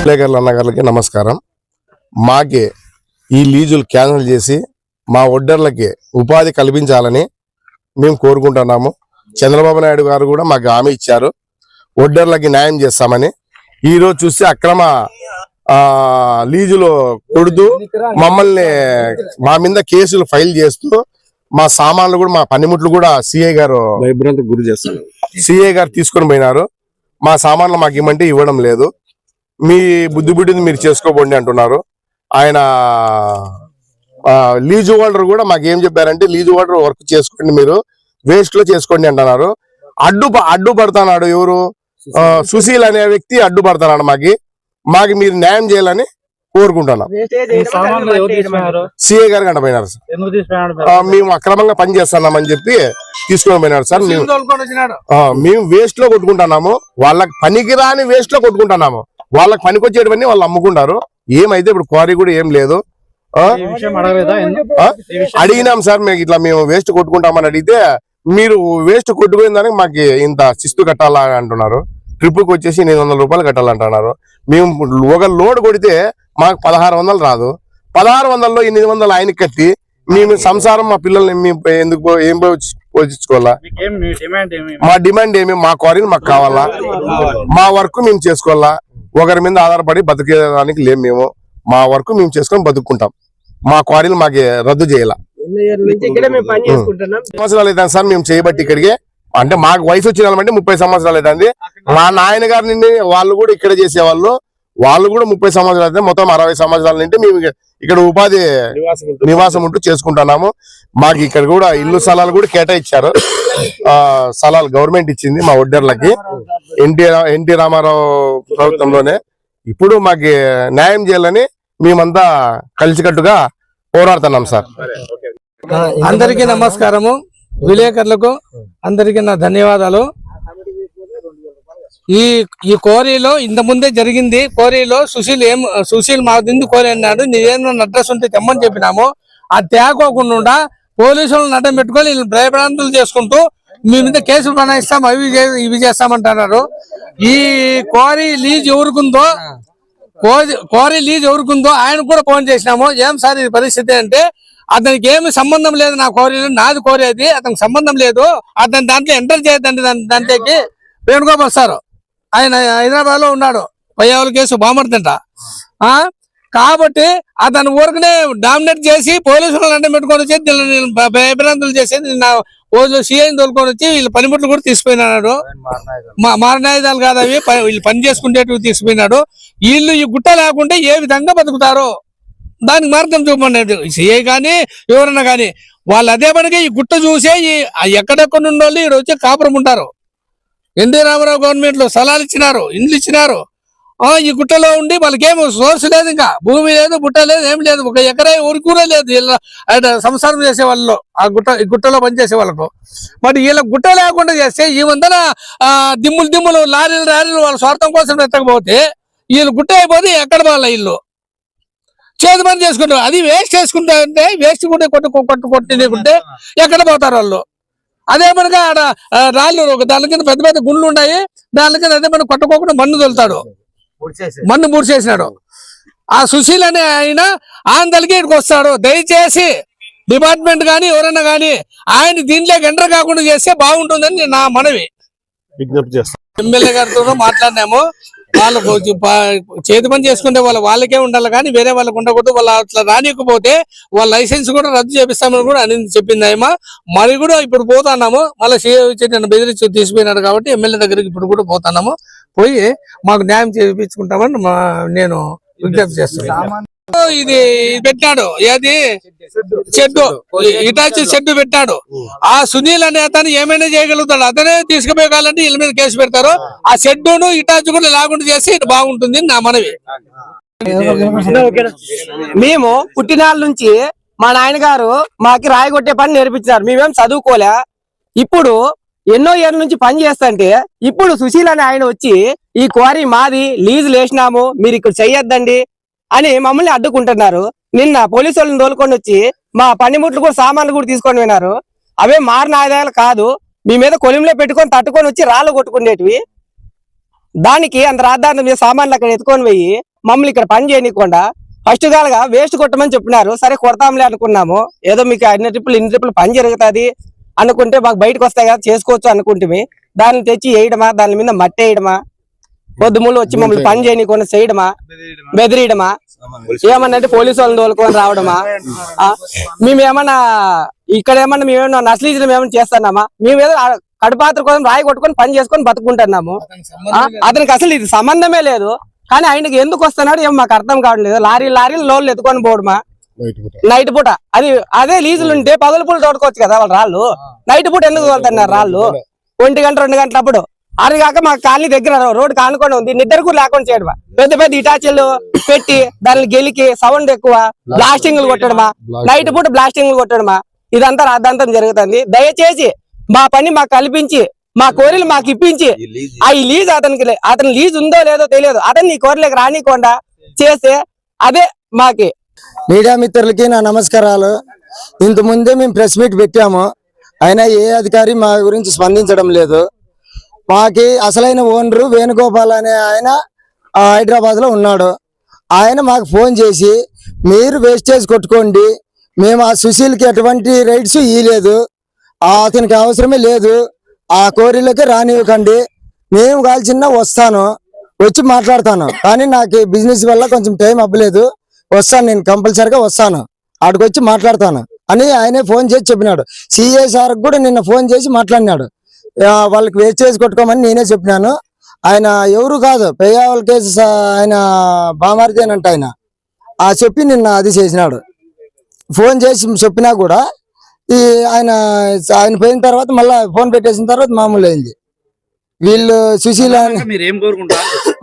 విలేకరుల అన్నగారులకి నమస్కారం. మాకి ఈ లీజులు క్యాన్సిల్ చేసి మా ఒడ్డర్లకి ఉపాధి కల్పించాలని మేము కోరుకుంటున్నాము. చంద్రబాబు నాయుడు గారు కూడా మాకు హామీ ఇచ్చారు. ఒడ్డర్లకి న్యాయం చేస్తామని. ఈ రోజు చూస్తే అక్రమ ఆ లీజులు కొడుతూ మమ్మల్ని మా మీద కేసులు ఫైల్ చేస్తూ మా సామాన్లు కూడా మా పనిముట్లు కూడా సిఐ గారు గురి చేస్తాను సిఏ గారు తీసుకొని పోయినారు. మా సామాన్లు మాకు ఇవ్వమంటే ఇవ్వడం లేదు. మీ బుద్ధి బుద్ధిని మీరు చేసుకోబోండి అంటున్నారు. ఆయన ఆ, లీజు హోల్డర్ కూడా మాకు ఏం చెప్పారంటే లీజు హోల్డర్ వర్క్ చేసుకోండి మీరు వేస్ట్లో చేసుకోండి అంటున్నారు. అడ్డు అడ్డు పడుతున్నాడు ఎవరు? సుశీల్ అనే వ్యక్తి అడ్డు పడుతున్నాడు మాకి. మాకు మీరు న్యాయం చేయాలని కోరుకుంటున్నాం. సిఏ గారు కంట పోయినారు సార్? మేము అక్రమంగా పని చేస్తున్నామని చెప్పి తీసుకొని పోయినారు సార్. మేము వేస్ట్లో కొట్టుకుంటున్నాము. వాళ్ళకి పనికిరాని వేస్ట్లో కొట్టుకుంటున్నాము. వాళ్ళకి పనికొచ్చేటివన్నీ వాళ్ళు అమ్ముకుంటారు. ఏమైతే ఇప్పుడు క్వారీ కూడా ఏం లేదు. అడిగినాం సార్ మేము ఇట్లా మేము వేస్ట్ కొట్టుకుంటామని అడిగితే మీరు వేస్ట్ కొట్టుకునే దానికి మాకు ఇంత శిస్తు కట్టాలా అంటున్నారు. ట్రిప్కి వచ్చేసి ఎనిమిది వందల రూపాయలు కట్టాలంటున్నారు. మేము ఒక లోడ్ కొడితే మాకు పదహారు వందలు రాదు. పదహారు వందల్లో ఎనిమిది వందలు ఆయనకి కట్టి మేము సంసారం మా పిల్లల్ని మేము ఎందుకు ఏం పోషించుకోవాలా? మీకేం మీ డిమాండ్ ఏమి? మా డిమాండ్ ఏమి? మా క్వారీని మాకు కావాలా? మా వర్క్ మేము చేసుకోవాలా? ఒకరి మీద ఆధారపడి బతికేదానికి లేము మేము. మా వర్క్ మేము చేసుకొని బతుక్కుంటాం. మా క్వారీలు మాకు రద్దు చేయాల. సంవత్సరాలు సార్ మేము చేయబట్టి ఇక్కడికి? అంటే మాకు వయసు వచ్చిన ముప్పై సంవత్సరాలు అవుతుంది. మా నాయన గారి నుండి వాళ్ళు కూడా ఇక్కడ చేసేవాళ్ళు. వాళ్ళు కూడా ముప్పై సంవత్సరాలు అయితే మొత్తం అరవై సంవత్సరాల నుండి మేము ఇక్కడ ఉపాధి నివాసం ఉంటూ చేసుకుంటున్నాము. మాకు ఇక్కడ కూడా ఇల్లు స్థలాలు కూడా కేటాయించారు. ఆ స్థలాలు గవర్నమెంట్ ఇచ్చింది మా ఒడ్డర్లకి. ఎన్టీ ఎన్టీ రామారావు ప్రభుత్వంలోనే. ఇప్పుడు మాకు న్యాయం చేయాలని మేమంతా కలిసికట్టుగా పోరాడుతున్నాం సార్. అందరికీ నమస్కారము. విలేకరులకు అందరికీ నా ధన్యవాదాలు. ఈ ఈ కోరీలో ఇంత ముందే జరిగింది. కోరీలో సుశీల్ ఏం సుశీల్ మాకు కోరి అన్నాడు. నీదేమన్నా అడ్రస్ ఉంటే తెమ్మని చెప్పినాము. ఆ తేకోకుండా పోలీసులను అడ్డం పెట్టుకొని వీళ్ళు భయభ్రాంతులు చేసుకుంటూ మీ మీద కేసులు బనాయిస్తాం అవి ఇవి చేస్తామంటున్నారు. ఈ కోరి లీజ్ ఎవరికుందో కోరి కోరి లీజ్ ఎవరుకుందో ఆయన కూడా ఫోన్ చేసినాము. ఏం సార్ ఇది పరిస్థితి? అంటే అతనికి ఏమి సంబంధం లేదు నా కోరీలు నాది కోరేది అతనికి సంబంధం లేదు. అతని దాంట్లో ఎంటర్ చేయదండి దాని దాంట్లోకి. వేణుగోపాల్ సార్. ఆయన హైదరాబాద్లో ఉన్నాడు. పయ్యావుల కేసు బామర్దంట. ఆ? కాబట్టి అతను ఊరికనే డామినేట్ చేసి పోలీసులను అడ్డం పెట్టుకొని వచ్చి భయభ్రాంతులు చేసి నా పోలీసులు సీఐని తోలుకొని వచ్చి వీళ్ళ పనిముట్లు కూడా తీసుకుపోయినాడు మా మారణాయుధాలు కాదు అవి. వీళ్ళు పని చేసుకునేటివి తీసుకుపోయినాడు వీళ్ళు ఈ గుట్ట లేకుంటే ఏ విధంగా బతుకుతారో? దానికి మార్గం చూపండి సిఐ కానీ ఎవరన్నా కానీ వాళ్ళు అదే పనిగా ఈ గుట్ట చూసే ఈ ఎక్కడెక్కడ నుండి వాళ్ళు ఇక్కడ వచ్చి కాపురం ఉంటారు. ఎన్టీ రామారావు గవర్నమెంట్లో స్థలాలు ఇచ్చినారు ఇండ్లు ఇచ్చినారు ఆ ఈ గుట్టలో ఉండి వాళ్ళకేమి సోర్స్ లేదు ఇంకా భూమి లేదు గుట్ట లేదు ఏం లేదు ఒక ఎకరా ఊరికి కూడా లేదు వీళ్ళ ఆయన సంసారం చేసే వాళ్ళు ఆ గుట్ట ఈ గుట్టలో పనిచేసే వాళ్ళకు మరి వీళ్ళ గుట్ట లేకుండా చేస్తే ఈ వందన ఆ, దిమ్ములు దిమ్ములు లారీలు లారీలు వాళ్ళ స్వార్థం కోసం ఎత్తకపోతే వీళ్ళు గుట్ట అయిపోతే ఎక్కడ వాళ్ళ ఇల్లు చేతి పని చేసుకుంటారు అది వేస్ట్ చేసుకుంటా అంటే వేస్ట్ కూడా కొట్టు కొట్టు కొట్టినకుంటే ఎక్కడ పోతారు వాళ్ళు అదే మనగా ఆడ రాళ్ళు ఒక దాని కింద పెద్ద పెద్ద గుండ్లు ఉన్నాయి. దాని కింద అదే మనం కొట్టుకోకుండా మన్ను తొలుతాడు. మన్ను పూడ్చేసినాడు ఆ సుశీల్ అనే ఆయన ఆంధ్రకి ఇక్కడికి వస్తాడు. దయచేసి డిపార్ట్మెంట్ కానీ ఎవరైనా కానీ ఆయన దీంట్లోకి ఎంటర్ కాకుండా చేస్తే బాగుంటుందని నా మనవి. విజ్ఞప్తి చేస్తాను ఎమ్మెల్యే గారితో మాట్లాడినాము. వాళ్ళకు చేతి పని చేసుకుంటే వాళ్ళ వాళ్ళకే ఉండాలి కానీ వేరే వాళ్ళకి ఉండకూడదు. వాళ్ళు అట్లా రానియకపోతే వాళ్ళ లైసెన్స్ కూడా రద్దు చేపిస్తామని కూడా అని చెప్పింది ఆయమ మరి కూడా ఇప్పుడు పోతున్నాము. మళ్ళీ సీఏ వచ్చి నన్ను బెదిరించి తీసిపోయినాడు కాబట్టి ఎమ్మెల్యే దగ్గరికి ఇప్పుడు కూడా పోతున్నాము. పోయి మాకు న్యాయం చేయించుకుంటామని మా నేను విజ్ఞప్తి చేస్తున్నాను. ఇది పెట్టాడు. ఏది? షెడ్డు ఇటాచి షెడ్డు పెట్టాడు. ఆ సునీల్ అనే అతను ఏమైనా చేయగలుగుతాడు? అతనే తీసుకుపోయాలంటే వీళ్ళ మీద కేసు పెడతారు. ఆ. షెడ్డును ఇటాచి కూడా లేకుండా చేసి ఇది బాగుంటుంది నా మనవి. మేము పుట్టినాళ్ళ నుంచి మా నాయనగారు మాకి రాయి కొట్టే పని నేర్పించారు మేమేం చదువుకోలే. ఇప్పుడు ఎన్నో ఏళ్ళ నుంచి పని చేస్తుంటే ఇప్పుడు సుశీల్ అనే ఆయన వచ్చి ఈ క్వారీ మాది లీజు లేసినాము మీరు ఇక్కడ చెయ్యొద్దండి. అని మమ్మల్ని అడ్డుకుంటున్నారు. నిన్న పోలీసు వాళ్ళని తోలుకొని వచ్చి మా పనిముట్లు కూడా సామాన్లు కూడా తీసుకొని పోయినారు. అవే మారిన ఆదాయాలు కాదు. మీ మీద కొలిమిలో పెట్టుకొని తట్టుకొని వచ్చి రాళ్ళు కొట్టుకునేటివి. దానికి అంత రాద్దాంతం మీద సామాన్లు అక్కడ ఎత్తుకొని పోయి మమ్మల్ని ఇక్కడ పని చేయనీయకుండా ఫస్ట్ గాలుగా వేస్ట్ కొట్టమని చెప్పినారు. సరే కొడతాంలే అనుకున్నాము. ఏదో మీకు అన్ని ట్రిప్పులు ఇన్ని ట్రిప్పులు పని జరుగుతుంది అనుకుంటే మాకు బయటకు వస్తాయి కదా చేసుకోవచ్చు అనుకుంటే దాన్ని తెచ్చి వేయడమా? దాని మీద మట్టి వేయడమా పొద్దుములు వచ్చి మమ్మల్ని పని చేయనీయకుండా చేయడమా? బెదిరియడమా? ఏమన్నా అంటే పోలీసు వాళ్ళని తోలుకొని రావడమా? ఆ, మేము ఏమన్నా ఇక్కడ ఏమన్నా మేమేమన్నా నస్లీజం ఏమన్నా చేస్తున్నామా? మేము ఏదో ఆ కడుపాత్ర కోసం రాయి కొట్టుకొని పని చేసుకొని బతుకుంటున్నాము. అతనికి అసలు ఇది సంబంధమే లేదు. కానీ ఆయనకి ఎందుకు వస్తున్నాడు ఏమో మాకు అర్థం కావట్లేదు లారీ లారీలు లోన్లు ఎత్తుకొని పోవడమా? నైట్ పూట. అది అదే లీజులు ఉంటే పగలు పూలు తోడుకోవచ్చు కదా వాళ్ళ రాళ్ళు. నైట్ పూట ఎందుకు తోలుతున్నారు రాళ్ళు? ఒంటి గంట రెండు గంటలప్పుడు. కాక మా కాలనీ దగ్గర రోడ్డు కానుకొని ఉంది. నిద్ర కూడా లేకుండా చేయడమా పెద్ద పెద్ద ఇటాచీలు పెట్టి దాన్ని గెలికి సౌండ్ ఎక్కువ బ్లాస్టింగ్లు కొట్టడమా నైట్ పూట బ్లాస్టింగ్లు కొట్టడమా ఇదంతా రాద్ధాంతం జరుగుతుంది. దయచేసి మా పని మాకు కల్పించి మా కోరిలు మాకు ఇప్పించి ఆ ఈ లీజ్ అతనికి లే- అతని లీజ్ ఉందో లేదో తెలియదు. అతన్ని ఈ కోరిలోకి రానికుండా చేస్తే అదే మాకి. మీడియా మిత్రులకి నా నమస్కారాలు. ఇంత ముందే మేము ప్రెస్ మీట్ పెట్టాము. అయినా ఏ అధికారి మా గురించి స్పందించడం లేదు. మాకి అసలైన ఓనరు వేణుగోపాల్ అనే ఆయన హైదరాబాద్లో ఉన్నాడు. ఆయన మాకు ఫోన్ చేసి మీరు వేస్టేజ్ కొట్టుకోండి. మేము ఆ సుశీల్కి ఎటువంటి రైట్స్ ఇయ్యలేదు అతనికి అవసరమే లేదు. ఆ కోరిలోకి రానివ్వకండి. మేము కాల్చిన వస్తాను. వచ్చి మాట్లాడతాను. కానీ నాకు బిజినెస్ వల్ల కొంచెం టైం అవ్వలేదు. వస్తాను నేను కంపల్సరిగా వస్తాను. ఆడికి వచ్చి మాట్లాడతాను. అని ఆయనే ఫోన్ చేసి చెప్పినాడు. సిఏ సార్ కూడా నిన్న ఫోన్ చేసి మాట్లాడినాడు. వాళ్ళకి వేస్ట్ చేసి కొట్టుకోమని నేనే చెప్పినాను. ఆయన ఎవరు కాదు పెయ్యావల్ కేసు ఆయన బామారిదేనంట ఆయన. ఆ చెప్పి నిన్న అది చేసినాడు. ఫోన్ చేసి చెప్పినా కూడా ఈ ఆయన ఆయన పోయిన తర్వాత మళ్ళా ఫోన్ పెట్టేసిన తర్వాత మామూలు అయింది. వీళ్ళు సుశీల అని-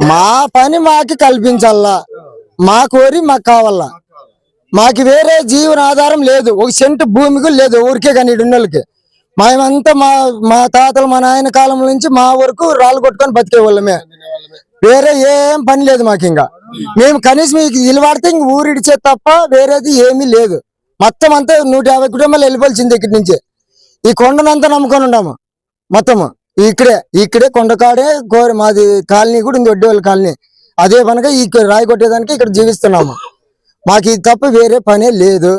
మా పని మాకి కల్పించాలా మా కోరి మాకు కావాలా మాకు వేరే జీవన ఆధారం లేదు. ఒక సెంటు భూమి కూడా లేదు ఊరికే కానీ ఉన్నోళ్ళకి మేమంతా మా మా తాతలు మా నాయన కాలం నుంచి మా వరకు రాళ్ళు కొట్టుకొని బతికేవాళ్ళమే. వేరే ఏం పని లేదు మాకు ఇంకా. మేము కనీసం ఇల్వాడితే ఇంక ఊరిడిచే తప్ప వేరేది ఏమీ లేదు. మొత్తం అంతా నూట యాభై కుటుంబాలు వెళ్ళిపోవాల్సింది ఇక్కడి నుంచి. ఈ కొండనంతా నమ్ముకొని ఉన్నాము. మొత్తము. ఇక్కడే ఇక్కడే కొండకాడే కోరి మాది కాలనీ కూడా ఉంది ఒడ్డేవాళ్ళ కాలనీ. అదే పనగా ఈ రాయి కొట్టేదానికి ఇక్కడ జీవిస్తున్నాము. మాకు ఇది తప్ప వేరే పనే లేదు.